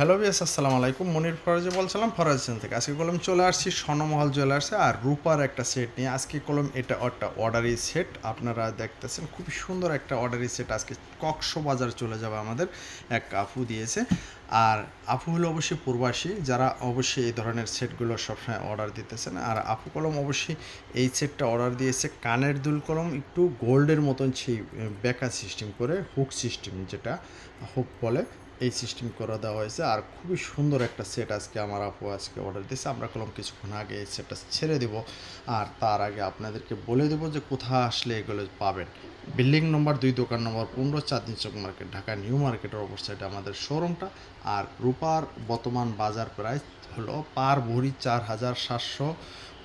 Hello বিয়াস আসসালামু আলাইকুম। মনির ফরাজে বলছিলাম, ফরাজ হোসেন থেকে। আজকে কলম চলে আসছি, স্বর্ণমহল জুয়েলার্সে আর রূপার একটা সেট নিয়ে আজকে কলম, এটা একটা অর্ডারি সেট। আপনারা দেখতেছেন খুবই সুন্দর একটা অর্ডারি সেট। আজকে কক্সবাজার চলে যাবে আমাদের। এক আপু দিয়েছে। আর আপু হলো অবশ্যই প্রবাসী, যারা অবশ্যই এই ধরনের সেটগুলো সবসময় অর্ডার দিতেছেন। আর আপু কলম অবশ্যই এই সেটটা অর্ডার দিয়েছে, কানের দুল কলম, একটু গোল্ডের মতন সেই বেকা সিস্টেম করে হুক সিস্টেম যেটা হুক বলে। এই সিস্টেম করে দেওয়া হয়েছে। আর খুবই সুন্দর একটা সেট আজকে আমার আপু আজকে অর্ডার দিয়েছে। আমরা কলম কিছুক্ষণ আগে এই সেটটা ছেড়ে দেব। আর তার আগে আপনাদেরকে বলে দেবো যে কোথায় আসলে এগুলো পাবেন। বিল্ডিং নম্বর দুই, দোকান নম্বর পনেরো, চাঁদনি চক মার্কেট ঢাকা নিউ মার্কেটের এটা আমাদের শোরুমটা আর রূপার বর্তমান বাজার প্রাইস হলো পার ভরি চার হাজার সাতশো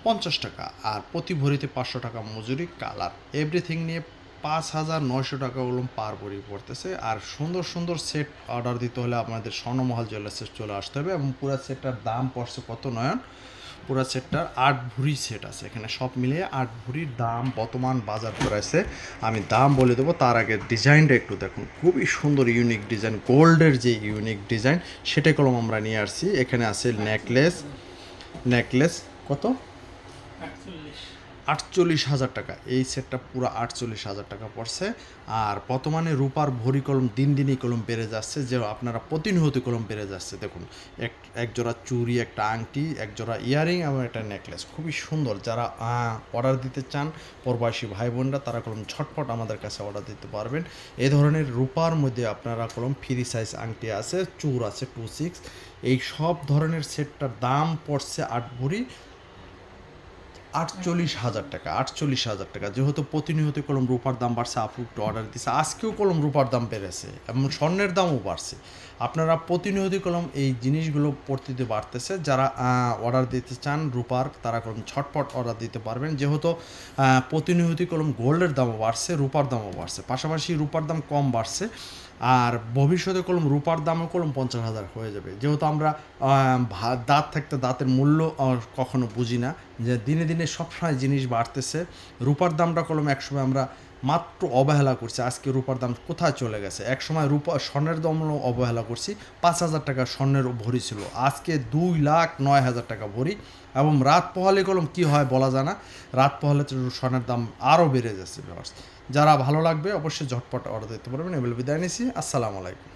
পঞ্চাশ টাকা। আর প্রতি ভরিতে পাঁচশো টাকা মজুরি কালার এভরিথিং নিয়ে পাঁচ হাজার নয়শো টাকা ওলম পার ভরি পড়তেছে। আর সুন্দর সুন্দর সেট অর্ডার দিতে হলে আপনাদের স্বর্ণমহল জুয়েলার্সে চলে আসতে হবে এবং পুরো সেটটার দাম পড়ছে কত নয়ন? পুরো সেটটার আট ভরি সেট আছে। এখানে সব মিলিয়ে আট ভরির দাম বর্তমান বাজার করেছে আমি দাম বলে দেবো। তার আগে ডিজাইনটা একটু দেখুন। খুবই সুন্দর ইউনিক ডিজাইন গোল্ডের যে ইউনিক ডিজাইন সেটাই কলম আমরা নিয়ে আসছি। এখানে আছে নেকলেস নেকলেস কত? আটচল্লিশ হাজার টাকা। এই সেটটা পুরো আটচল্লিশ হাজার টাকা পড়ছে। আর বর্তমানে রূপার ভরি কলম, দিন দিনই কলম বেড়ে যাচ্ছে, যে আপনারা প্রতিনিয়ত কলম বেড়ে যাচ্ছে। দেখুন, এক এক জোড়া চুড়ি, একটা আংটি, এক জোড়া ইয়ারিং এবং একটা নেকলেস খুবই সুন্দর। যারা অর্ডার দিতে চান, প্রবাসী ভাই বোনরা তারা কলম ঝটপট আমাদের কাছে অর্ডার দিতে পারবেন। এ ধরনের রূপার মধ্যে আপনারা কলম ফ্রি সাইজ আংটি আছে, চুর আছে টু সিক্স এই সব ধরনের সেটটার দাম পড়ছে আট ভরি। আটচল্লিশ হাজার টাকা, আটচল্লিশ হাজার টাকা। যেহেতু প্রতিনিয়ত কলম রূপার দাম বাড়ছে আপু একটু অর্ডার দিচ্ছে আজকেও কলম রূপার দাম বেড়েছে এবং স্বর্ণের দামও বাড়ছে। আপনারা প্রতিনিয়ত কলম এই জিনিসগুলো পড়তে বাড়তেছে, যারা অর্ডার দিতে চান রূপার, তারা কলম ছটপট অর্ডার দিতে পারবেন। যেহেতু প্রতিনিয়ত কলম গোল্ডের দামও বাড়ছে, রূপার দামও বাড়ছে। পাশাপাশি রূপার দাম কম বাড়ছে, আর ভবিষ্যতে কলম রূপার দামও কলম পঞ্চাশ হাজার হয়ে যাবে। যেহেতু আমরা দাঁত থাকতে দাঁতের মূল্য কখনো বুঝি না যে দিনে দিনে সবসময় জিনিস বাড়তেছে। রূপার দামটা কলম একসময় আমরা মাত্র অবহেলা করছি। আজকে রূপার দাম কোথায় চলে গেছে? এক সময় রূপা স্বর্ণের দাম অবহেলা করছি। পাঁচ হাজার টাকা স্বর্ণের ভরি ছিল। আজকে দুই লাখ নয় হাজার টাকা ভরি। এবং রাত পোহালে কলম কি হয় বলা যায় না। রাত পোহালে স্বর্ণের দাম আরও বেড়ে যাচ্ছে। যারা ভালো লাগবে অবশ্যই ঝটপট অর্ডার দিতে পারবেন। এগুলো বিদায় নিছি আসসালামু আলাইকুম।